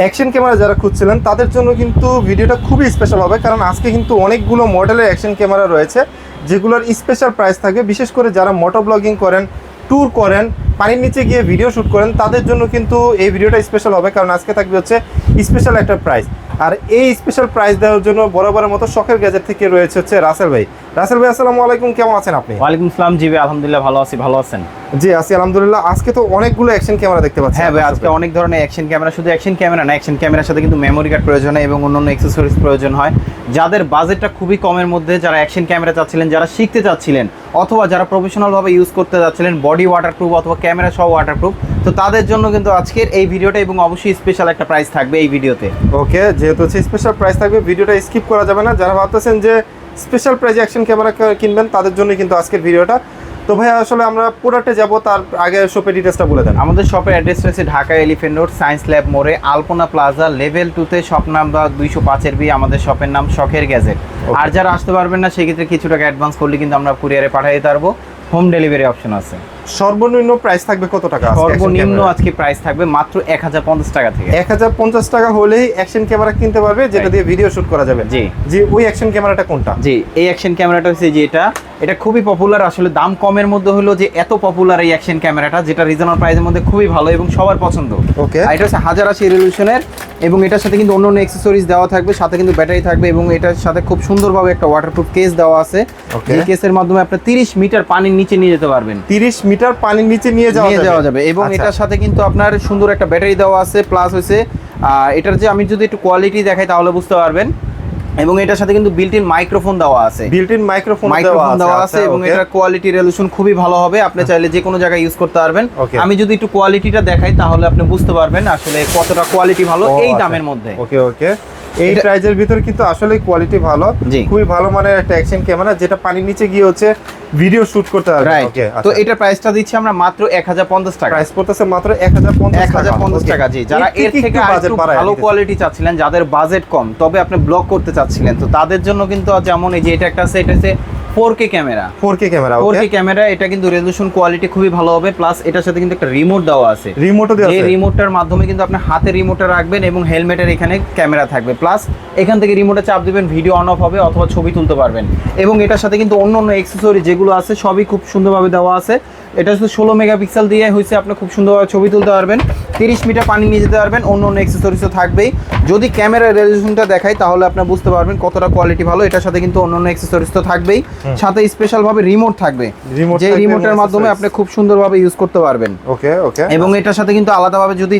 Action camera যারা খুঁজছিলেন, তাদের জন্য কিন্তু ভিডিওটা খুবই স্পেশাল হবে, কারণ আজকে কিন্তু অনেকগুলো মডেলের অ্যাকশন ক্যামেরা রয়েছে, যেগুলোর স্পেশাল প্রাইস থাকে বিশেষ করে যারা মোটো ব্লগিং করেন ট্যুর করেন, পানির নিচে গিয়ে ভিডিও শ্যুট করেন, তাদের জন্য কিন্তু এই ভিডিওটা স্পেশাল হবে, কারণ আজকে থাকবে হচ্ছে স্পেশাল একটা প্রাইস আর এই স্পেশাল প্রাইস দেওয়ার জন্য বরাবরের মতো শখের গ্যাজেট থেকে রয়েছে হচ্ছে রাসেল ভাই। রাসেল ভাই আসসালামু আলাইকুম। কেমন আছেন আপনি? ওয়ালাইকুম সালাম জি ভাই আলহামদুলিল্লাহ ভালো আছি ভালো আছেন? জি আছি আলহামদুলিল্লাহ। আজকে তো অনেকগুলো অ্যাকশন ক্যামেরা দেখতে পাচ্ছি হ্যাঁ ভাই আজকে অনেক ধরনের অ্যাকশন ক্যামেরা শুধু অ্যাকশন ক্যামেরা না অ্যাকশন ক্যামেরার সাথে কিন্তু মেমোরি কার্ড প্রয়োজন হয় এবং অন্যান্য অ্যাক্সেসরিজ প্রয়োজন হয়। যাদের বাজেটটা খুবই কমের মধ্যে যারা অ্যাকশন ক্যামেরা চাচ্ছিলেন যারা শিখতে চাচ্ছিলেন অথবা যারা প্রফেশনালভাবে ইউজ করতে যাচ্ছিলেন বডি ওয়াটারপ্রুফ অথবা ক্যামেরা সহ ওয়াটারপ্রুফ তো তাদের জন্য কিন্তু আজকের এই ভিডিওটা এবং অবশ্যই স্পেশাল একটা প্রাইস থাকবে এই ভিডিওতে। ওকে যেহেতু স্পেশাল প্রাইস থাকবে ভিডিওটা স্কিপ করা যাবে না। যারা ভাবতেছেন যে স্পেশাল প্রাইজে অ্যাকশন ক্যামেরা কিনবেন তাদের জন্য কিন্তু আজকের ভিডিওটা। তো ভাই আসলে আমরা প্রোডাক্টে যাব তার আগে শপের ডিটেলসটা বলে দেন। আমাদের শপের অ্যাড্রেস রয়েছে Dhaka elephant road science lab মোড়ে আলপনা প্লাজা লেভেল টুতে শপ নাম্বার দুইশো পাঁচের বি আমাদের শপের নাম শখের গ্যাজেট আর যারা আসতে পারবেন না সেক্ষেত্রে কিছু টাকা অ্যাডভান্স করলে কিন্তু আমরা কুরিয়ারে পাঠিয়ে দিতে পারব। হোম ডেলিভারি অপশন আছে। সর্বনিম্ন প্রাইস থাকবে কত টাকা সর্বনিম্ন আজকে প্রাইস থাকবে মাত্র এক হাজার পঞ্চাশ টাকা থেকে। এক হাজার পঞ্চাশ টাকা হলেই অ্যাকশন ক্যামেরা কিনতে পারবে যেটা দিয়ে ভিডিও শুট করা যাবে। জি। জি ওই অ্যাকশন ক্যামেরাটা কোনটা? জি এই অ্যাকশন ক্যামেরাটা হচ্ছে যে এটা। এটা খুবই পপুলার আসলে দাম কমের মধ্যে হলো যে এত পপুলার এই অ্যাকশন ক্যামেরাটা যেটা রিজনাল প্রাইসের মধ্যে খুবই ভালো এবং সবার পছন্দ। ওকে আর এটা হচ্ছে হাজার আশি রেজলিউশনের এবং এটার সাথে কিন্তু অন্য অন্য অ্যাক্সেসরিজ দেওয়া থাকবে সাথে কিন্তু ব্যাটারি থাকবে এবং এটার সাথে খুব সুন্দরভাবে একটা ওয়াটারপ্রুফ কেস দেওয়া আছে. যে কেসের মাধ্যমে আপনি তিরিশ মিটার পানির নিচে নিয়ে যেতে পারবেন। তিরিশ মিটার পানির নিচে নিয়ে যাওয়া নিয়ে যাওয়া যাবে। এবং আচ্ছা। এটার সাথে কিন্তু আপনার সুন্দর একটা ব্যাটারি দেওয়া আছে প্লাস হয়েছে এটার যে আমি যদি একটু কোয়ালিটি দেখাই তাহলে বুঝতে পারবেন। এবং এটার সাথে কিন্তু বিল্ট ইন মাইক্রোফোন দেওয়া আছে। বিল্ট ইন মাইক্রোফোন মাইক্রোফোন দেওয়া আছে আচ্ছা, এবং এটার কোয়ালিটি রেজলিউশন খুবই ভালো হবে। আপনি চাইলে যে কোনো জায়গায় ইউজ করতে পারবেন। আমি যদি একটু কোয়ালিটিটা দেখাই তাহলে আপনি বুঝতে পারবেন আসলে কতটা কোয়ালিটি ভালো এই দামের মধ্যে। ওকে ওকে এই প্রাইজের ভিতর কিন্তু আসলে কোয়ালিটি ভালো। খুবই ভালো মানের একটা অ্যাকশন ক্যামেরা যেটা পানির নিচে গিয়ে হচ্ছে ভিডিও শুট করতে পারবে ওকে তো এটা প্রাইসটা দিচ্ছি আমরা মাত্র এক হাজার পঞ্চাশ টাকা। প্রাইস পড়তেছে মাত্র 1050 এক হাজার পঞ্চাশ টাকা জি। যারা এর থেকে একটু ভালো কোয়ালিটি চাচ্ছিলেন যাদের বাজেট কম তবে আপনি ব্লগ করতে চাচ্ছিলেন। তো তাদের জন্য কিন্তু যেমন এই যে এটা একটা সেট আছে four K camera. 4K camera four K camera এটা কিন্তু রেজলিউশন কোয়ালিটি খুবই ভালো হবে প্লাস এটার সাথে কিন্তু একটা রিমোট দেওয়া আছে। রিমোটও দেওয়া আছে। রিমোটটার মাধ্যমে কিন্তু আপনি হাতে রিমোটটা রাখবেন এবং হেলমেটের এখানে ক্যামেরা থাকবে। প্লাস এখান থেকে রিমোটে চাপ দিবেন ভিডিও অন অফ হবে অথবা ছবি তুলতে পারবেন। এবং এটার সাথে কিন্তু অন্য অন্য এক্সেসরি যেগুলো আছে সবই খুব সুন্দরভাবে দেওয়া আছে। এটা হচ্ছে ষোলো মেগাপিক্সেল দিয়ে হয়েছে আপনি খুব সুন্দরভাবে ছবি তুলতে পারবেন। তিরিশ মিটার পানি নিয়ে যেতে পারবেন অন্য অন্য অ্যাক্সেসরিজও থাকবেই। যদি ক্যামেরা রেজলিউশনটা দেখাই তাহলে আপনি বুঝতে পারবেন কতটা কোয়ালিটি ভালো। এটার সাথে কিন্তু অন্য অন্য অ্যাক্সেসরিজ তো থাকবেই। সাথে স্পেশালভাবে রিমোট থাকবে। যে রিমোটের মাধ্যমে আপনি খুব সুন্দরভাবে ইউজ করতে পারবেন। ওকে ওকে এবং এটার সাথে কিন্তু আলাদাভাবে যদি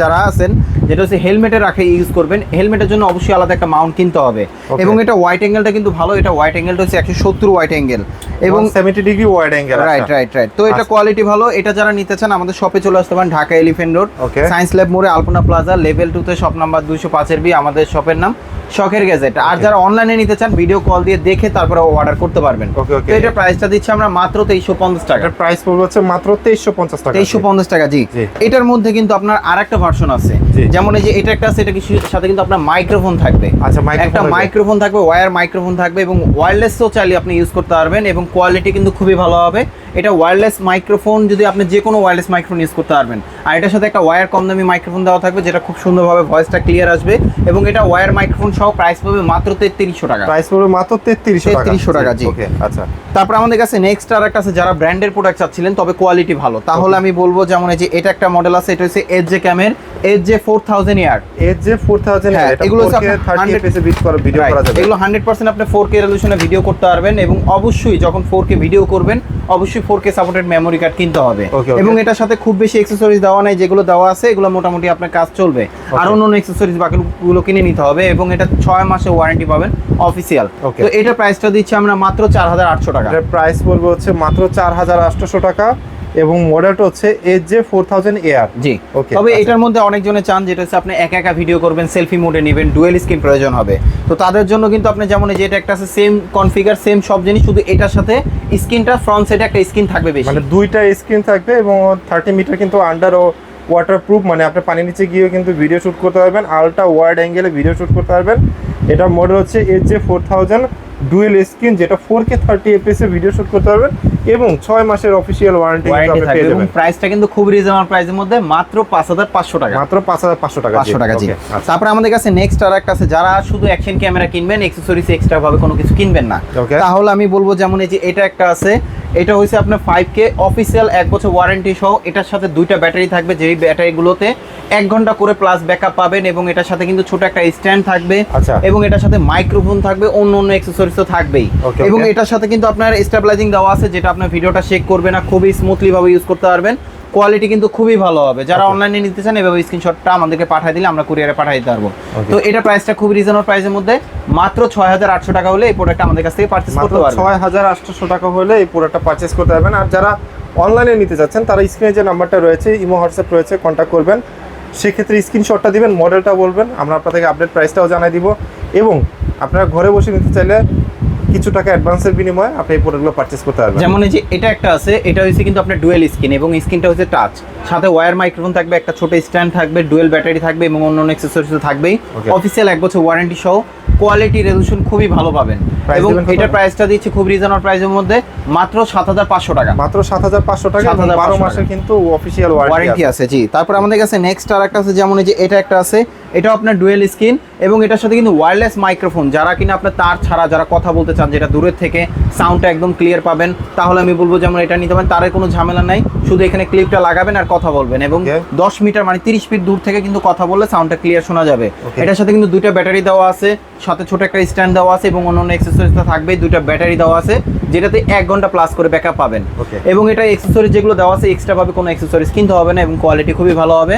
যারা আছেন যেটা হচ্ছে হেলমেটে রাখে ইউজ করবেন। হেলমেটের জন্য অবশ্যই আলাদা একটা মাউন্ট কিনতে হবে। এবং এটা হোয়াইট অ্যাঙ্গেলটা কিন্তু ভালো এটা হোয়াইট অ্যাঙ্গেলটা হচ্ছে একশো সত্তর হোয়াইট অ্যাঙ্গেল এবং 70 degree wide angle right right right তো এটা আচ্ছা। কোয়ালিটি ভালো। এটা যারা নিতে চান আমাদের শপে চলে আসতে পারেন Dhaka elephant road science lab মোড়ে আলপনা প্লাজা লেভেল টুতে শপ নাম্বার দুইশো পাঁচের বি আমাদের শপের নাম শখের গ্যাজেট আর যারা অনলাইনে নিতে চান ভিডিও কল দিয়ে দেখে তারপরে অর্ডার করতে পারবেন. তো এটা প্রাইসটা দিচ্ছি আমরা মাত্র তেইশশো পঞ্চাশ টাকা। এটার প্রাইস পড়বে হচ্ছে মাত্র 2350 টাকা। তেইশশো পঞ্চাশ টাকা জি। এটার মধ্যে কিন্তু আপনার আর একটা ভার্সন আছে। যেমন এই যে এটা একটা আছে এটা কিছু সাথে কিন্তু আপনার মাইক্রোফোন থাকবে। আচ্ছা, একটা মাইক্রোফোন থাকবে ওয়্যার মাইক্রোফোন থাকবে এবং ওয়্যারলেসও চাইলে আপনি ইউজ করতে পারবেন এবং কোয়ালিটি কিন্তু খুবই ভালো হবে। এটা ওয়্যারলেস মাইক্রোফোন যদি আপনি যে কোনো ওয়্যারলেস মাইক্রোফোন ইউজ করতে পারবেন। আর এটার সাথে একটা ওয়্যার কম দামি মাইক্রোফোন দেওয়া থাকবে যেটা খুব সুন্দরভাবে ভয়েসটা ক্লিয়ার আসবে এবং এটা ওয়্যার মাইক্রোফোন সহ প্রাইস পাবে মাত্র তেত্রিশশো টাকা। প্রাইস পড়বে মাত্র 3300 টাকা। 3300 টাকা, জি। ওকে আচ্ছা। তারপর আমাদের কাছে নেক্সট আর একটা আছে যারা ব্র্যান্ডের প্রোডাক্ট চাচ্ছিলেন তবে কোয়ালিটি ভালো। তাহলে আমি বলব যেমন এই যে এটা একটা মডেল আছে এটা হচ্ছে S J camera S J four thousand air যে 4000 হ্যাঁ, এটা এগুলো এগুলো হচ্ছে আপনার 30 100 ভিডিও করা ভিডিও করা যাবে। এগুলো হান্ড্রেড পার্সেন্ট আপনি ফোর কে রেজলিউশনে ভিডিও করতে পারবেন এবং অবশ্যই যখন ফোর কে ভিডিও করবেন অবশ্যই four K supported memory card কিনতে হবে. এবং এটার সাথে খুব বেশি এক্সেসরিজ দেওয়া নাই যেগুলো দেওয়া আছে এগুলো মোটামুটি আপনার কাজ চলবে। আর অন্য অন্য অ্যাক্সেসরিজ বাকিগুলো কিনে নিতে হবে এবং এটা ছয় মাসে ওয়ারেন্টি পাবেন অফিসিয়াল. তো এটা প্রাইসটা দিচ্ছি আমরা মাত্র চার হাজার আটশো টাকা। প্রাইস বলব হচ্ছে মাত্র 4800 টাকা। এবং মডেলটা হচ্ছে এজ যে 4000 এয়ার জি। ওকে তবে আচ্ছা। এটার মধ্যে অনেকজনে চান যেটা হচ্ছে আপনি একা একা ভিডিও করবেন সেলফি মোডে নেবেন ডুয়েল স্ক্রিন প্রয়োজন হবে। তো তাদের জন্য কিন্তু আপনি যেমন এই যে এটা একটা আছে সেম কনফিগার সেম সব জিনিস শুধু এটার সাথে স্ক্রিনটা ফ্রন্ট সাইডে একটা স্ক্রিন থাকবে বেশি। মানে দুইটা স্ক্রিন থাকবে এবং 30 মিটার কিন্তু আন্ডার ও ওয়াটারপ্রুফ মানে আপনি পানির নিচে গিয়েও কিন্তু ভিডিও শুট করতে পারবেন আলট্রা ওয়াইড অ্যাঙ্গেলে ভিডিও শুট করতে পারবেন। এটা মডেল হচ্ছে S J four thousand dual screen যেটা ফোর কে থার্টি এফপিএস এ ভিডিও শুট করতে পারবেন। এবং ছয় মাসের অফিসিয়াল ওয়ারেন্টি ওয়ারেন্টি আপনি থাকবে পেয়ে যাবেন। প্রাইসটা কিন্তু খুব রিজনেবল প্রাইসের মধ্যে মাত্র পাঁচ হাজার পাঁচশো টাকা। মাত্র পাঁচ হাজার পাঁচশো টাকা পাঁচশো টাকা জি। আচ্ছা। তারপরে আমাদের কাছে নেক্সট আর একটা আছে যারা শুধু অ্যাকশন ক্যামেরা কিনবেন এক্সেসরিজ এক্সট্রা ভাবে কোনো কিছু কিনবেন না। তাহলে আমি বলব যেমন এই যে এটা একটা আছে এটা হয়েছে আপনার ফাইভ কে অফিসিয়াল এক বছর ওয়ারেন্টি সহ। এটার সাথে দুইটা ব্যাটারি থাকবে যেই ব্যাটারিগুলোতে এক ঘণ্টা করে প্লাস ব্যাকআপ পাবেন এবং এটার সাথে কিন্তু ছোট একটা স্ট্যান্ড থাকবে আচ্ছা। এবং এটার সাথে মাইক্রোফোন থাকবে অন্য অন্য এক্সেসরিজ তো থাকবেই। এবং এটার সাথে কিন্তু আপনার স্টেবিলাইজিং দেওয়া আছে যেটা আপনার ভিডিওটা শেক করবে না খুবই স্মুথলি ভাবে ইউজ করতে পারবেন। কোয়ালিটি কিন্তু খুবই ভালো হবে। যারা অনলাইনে নিতে চান এভাবে স্ক্রিনশটটা আমাদেরকে পাঠিয়ে দিলে আমরা কুরিয়ারে পাঠিয়ে দিতে পারব। তো এটা প্রাইসটা খুব রিজনেবল প্রাইসের মধ্যে। মাত্র ছয় হাজার আটশো টাকা হলে এই প্রোডাক্ট আমাদের কাছ থেকে পারচেস করতে পারবেন। ছয় হাজার আটশোশো টাকা হলে এই প্রোডাক্টটা পারচেস করতে পারবেন। আর যারা অনলাইনে নিতে চাচ্ছেন তারা স্ক্রিনে যে নাম্বারটা রয়েছে ইমো হোয়াটসঅ্যাপ রয়েছে কন্ট্যাক্ট করবেন। সেক্ষেত্রে স্ক্রিনশটটা দিবেন মডেলটা বলবেন। আমরা আপনাদেরকে আপডেট প্রাইসটাও জানাই দিব। এবং আপনারা ঘরে বসে নিতে চাইলে কিছু টাকা অ্যাডভান্সের বিনিময়ে আপনি এই প্রোডাক্টগুলো পারচেস করতে পারবেন। যেমন এই যে এটা একটা আছে এটা হচ্ছে কিন্তু আপনার ডুয়েল স্ক্রিন এবং স্ক্রিনটা হচ্ছে টাচ সাথে ওয়্যার মাইক্রোফোন থাকবে একটা ছোট স্ট্যান্ড থাকবে ডুয়েল ব্যাটারি থাকবে এবং অন্য অন্য অ্যাক্সেসরিজ থাকবেই। অফিসিয়াল এক বছর ওয়ারেন্টি সহ কোয়ালিটি রেজলিউশন খুবই ভালো পাবেন। এবং? এটার প্রাইসটা দিচ্ছি খুব রিজনেবল প্রাইসের মধ্যে মাত্র সাত হাজার পাঁচশো টাকা। মাত্র সাত হাজার পাঁচশো টাকা এবং 7,500 বারো মাসের কিন্তু অফিসিয়াল ওয়ারেন্টি আছে। জি। তারপর আমাদের কাছে নেক্সট আর একটা আছে যেমন এই যে এটা একটা আছে এটাও আপনার ডুয়েল স্ক্রিন এবং এটার সাথে কিন্তু ওয়্যারলেস মাইক্রোফোন যারা কিনা আপনার তার ছাড়া যারা কথা বলতে চান যেটা দূরের থেকে সাউন্ডটা একদম ক্লিয়ার পাবেন তাহলে আমি বলব যেমন এটা নিতে পারেন তারের কোনো ঝামেলা নাই শুধু এখানে ক্লিপটা লাগাবেন আর কথা বলবেন এবং দশ মিটার মানে তিরিশ ফিট দূর থেকে কিন্তু কথা বললে সাউন্ডটা ক্লিয়ার শোনা যাবে। এটার সাথে কিন্তু দুইটা ব্যাটারি দেওয়া আছে সাথে ছোট একটা স্ট্যান্ড দেওয়া আছে এবং অন্যান্য অন্য এক্সেসরিজটা থাকবে দুইটা ব্যাটারি দেওয়া আছে যেটাতে এক ঘণ্টা প্লাস করে ব্যাকআপ পাবেন। এবং এটা এক্সেসরিজ যেগুলো দেওয়া আছে এক্সট্রা ভাবে কোনো এক্সেসরিজ কিনতে হবে না এবং কোয়ালিটি খুবই ভালো হবে।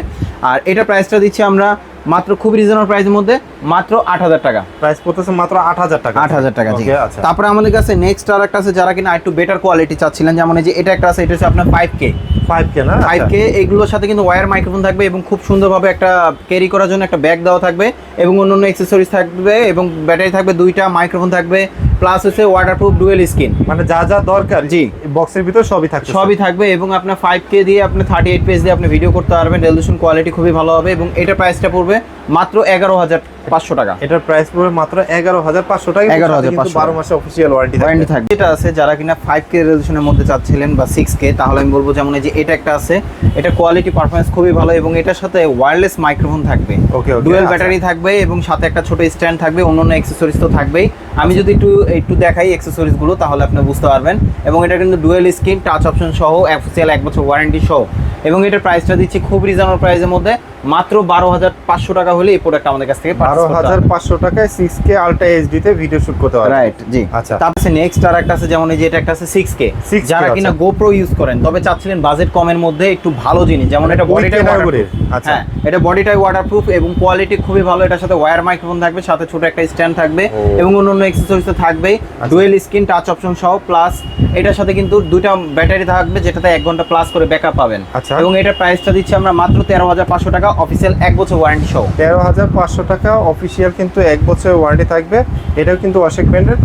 আর এটা প্রাইসটা দিচ্ছি আমরা মাত্র খুব রিজনেবল প্রাইসের মধ্যে। মাত্র আট হাজার টাকা। প্রাইস পড়তেছে মাত্র আট হাজার টাকা। আট হাজার টাকা জি। Okay, আচ্ছা। তারপরে আমাদের কাছে নেক্সট আর একটা আছে যারা কিনা একটু বেটার কোয়ালিটি চাচ্ছিলেন। যেমন এই যে এটা একটা আছে এটা হচ্ছে আপনার ফাইভ কে ফাইভ কে না? ফাইভ আচ্ছা। কে এগুলোর সাথে কিন্তু ওয়্যার মাইক্রোফোন থাকবে এবং খুব সুন্দরভাবে একটা ক্যারি করার জন্য একটা ব্যাগ দেওয়া থাকবে এবং অন্য অন্য এক্সেসরিজ থাকবে এবং ব্যাটারি থাকবে দুইটা মাইক্রোফোন থাকবে প্লাস হচ্ছে ওয়াটারপ্রুফ ডুয়েল স্ক্রিন মানে যা যা দরকার জি। বক্সের ভিতর সবই থাকছে সবই থাকবে এবং আপনার ফাইভ কে দিয়ে আপনি থার্টি এইট পেজ দিয়ে আপনি ভিডিও করতে পারবেন। রেজলিউশন কোয়ালিটি খুবই ভালো হবে এবং এটা প্রাইসটা পড়বে মাত্র এগারো হাজার পাঁচশো টাকা। এটার প্রাইস পড়বে মাত্র এগারো হাজার পাঁচশো টাকা। 11,500 বারো মাসে অফিসিয়াল ওয়ারেন্টি ওয়ারেন্টি থাকবে। এটা আছে যারা কিনা ফাইভ কে রেজলিউশনের মধ্যে চাচ্ছিলেন বা সিক্স কে তাহলে আমি বলব যেমন এই যে এটা একটা আছে এটা কোয়ালিটি পারফরমেন্স খুবই ভালো এবং এটার সাথে ওয়্যারলেস মাইক্রোফোন থাকবে। ওকে ডুয়েল। ব্যাটারি থাকবে এবং সাথে একটা ছোট স্ট্যান্ড থাকবে অন্য অন্য অ্যাক্সেসরিজ তো থাকবেই। আমি যদি একটু একটু দেখাই অ্যাক্সেসরিজগুলো তাহলে আপনি বুঝতে পারবেন। এবং এটা কিন্তু ডুয়েল স্ক্রিন টাচ অপশন সহ অফিসিয়াল এক বছর ওয়ারেন্টি সহ। এবং এটার প্রাইসটা দিচ্ছি খুব রিজনেবল প্রাইসের মধ্যে। মাত্র বারো হাজার পাঁচশো টাকা হলে এই প্রোডাক্ট আমাদের কাছ থেকে বারো হাজার পাঁচশো টাকায় সিক্স কে আলট্রা এইচডি তে ভিডিও শুট করতে পারবে রাইট জি। আচ্ছা। তারপরে নেক্সট আর একটা আছে যেমন এই যে এটা একটা আছে 6K 6K যারা কিনা আচ্ছা। গোপ্রো ইউজ করেন তবে চাচ্ছিলেন বাজেট কমের মধ্যে একটু ভালো জিনিস যেমন এটা বডিটাই ক্যাটাগরির, আচ্ছা। হ্যাঁ এটা বডিটাই ওয়াটারপ্রুফ এবং কোয়ালিটি খুবই ভালো এটার সাথে ওয়্যার মাইক্রোফোন থাকবে সাথে ছোট একটা স্ট্যান্ড থাকবে এবং অন্য অন্য অ্যাক্সেসরিজ তো থাকবেই। ডুয়েল স্ক্রিন টাচ অপশন সহ প্লাস এটার সাথে কিন্তু দুইটা ব্যাটারি থাকবে যেটাতে এক ঘণ্টা প্লাস করে ব্যাকআপ পাবেন। আচ্ছা। এবং এটার প্রাইসটা দিচ্ছি আমরা মাত্র তেরো হাজার পাঁচশো টাকা অফিসিয়াল এক বছর ওয়ারেন্টি সহ। তেরো হাজার পাঁচশো টাকা অফিসিয়াল কিন্তু এক বছরের ওয়ারেন্টি থাকবে। এটাও কিন্তু অশেক ব্র্যান্ডের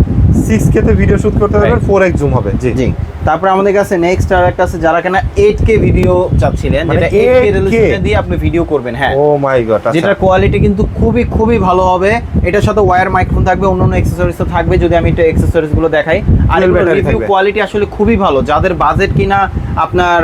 সিক্স কে তে ভিডিও শুট করতে পারবেন ফোর এক্স জুম হবে জি। জি। তারপর আমাদের কাছে নেক্সট আর একটা আছে যারা কিনা এইট কে ভিডিও চাচ্ছিলেন মানে যেটা 8K রেজলিউশনে দিয়ে আপনি ভিডিও করবেন হ্যাঁ। ও মাই গড যেটার কোয়ালিটি কিন্তু খুবই খুবই ভালো হবে। এটার সাথে ওয়্যার মাইক্রোফোন থাকবে অন্য অন্য অ্যাক্সেসরিজ তো থাকবে যদি আমি একটু অ্যাক্সেসরিজগুলো দেখাই। আর রিভিউ কোয়ালিটি আসলে খুবই ভালো। যাদের বাজেট কিনা আপনার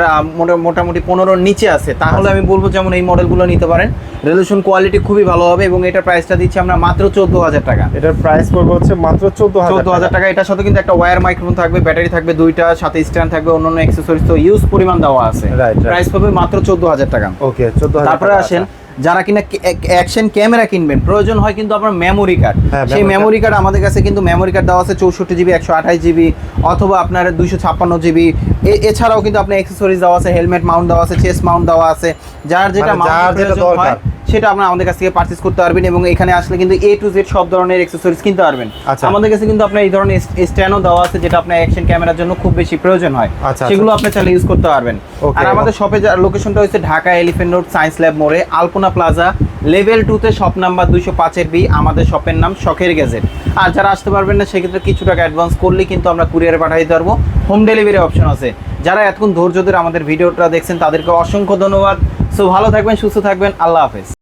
মোটামুটি পনেরোর নিচে আছে তাহলে আমি বলব যেমন এই মডেলগুলো নিতে পারেন। রেজলিউশন কোয়ালিটি খুবই ভালো হবে এবং এটার প্রাইসটা দিচ্ছি আমরা মাত্র চোদ্দ হাজার টাকা। এটার প্রাইস পড়বে হচ্ছে মাত্র চোদ্দ চোদ্দ হাজার হাজার টাকা। এটার সাথে কিন্তু একটা ওয়্যার মাইক্রোফোন থাকবে ব্যাটারি থাকবে দুইটা সাথে স্ট্যান্ড থাকবে অন্য অন্য অ্যাক্সেসরিজ তো ইউজ পরিমাণ দেওয়া আছে. প্রাইস পাবে মাত্র চোদ্দ হাজার টাকা। ওকে চোদ্দ তারপরে আসেন যারা কিনা অ্যাকশন ক্যামেরা কিনবেন প্রয়োজন হয় কিন্তু আপনার মেমোরি কার্ড হ্যাঁ, সেই মেমোরি কার্ড আমাদের কাছে কিন্তু মেমোরি কার্ড দেওয়া আছে চৌষট্টি জিবি একশো আঠাশ জিবি অথবা আপনার দুইশো ছাপ্পান্ন জিবি। এছাড়াও কিন্তু আপনার অ্যাক্সেসরিজ দেওয়া আছে হেলমেট মাউন্ট দেওয়া আছে চেস্ট মাউন্ট দেওয়া আছে। যার যেটা মানে যার যেটা দরকার। সেটা আপনার আমাদের কাছ থেকে পারচেজ করতে পারবেন এবং এখানে আসলে কিন্তু এ টু জেড সব ধরনের অ্যাক্সেসরিজ কিনতে পারবেন। আচ্ছা। আমাদের কাছে কিন্তু আপনার এই ধরনের স্ট্যান্ডও দেওয়া আছে যেটা আপনার অ্যাকশন ক্যামেরার জন্য খুব বেশি প্রয়োজন হয়। আচ্ছা, সেগুলো আপনি চাইলে ইউজ করতে পারবেন। আর আমাদের শপে লোকেশনটা হচ্ছে Dhaka elephant road science lab মোড়ে আলপনা প্লাজা লেভেল টুতে শপ নাম্বার দুইশো পাঁচের বি আমাদের শপের নাম শখের গ্যাজেট আর যারা আসতে পারবেন না সেক্ষেত্রে কিছু টাকা অ্যাডভান্স করলে কিন্তু আমরা কুরিয়ারে পাঠিয়ে দিতে পারব। হোম ডেলিভারি অপশন আছে। যারা এতক্ষণ ধৈর্য ধরে আমাদের ভিডিওটা দেখছেন তাদেরকে অসংখ্য ধন্যবাদ। সো ভালো থাকবেন সুস্থ থাকবেন আল্লাহ হাফেজ।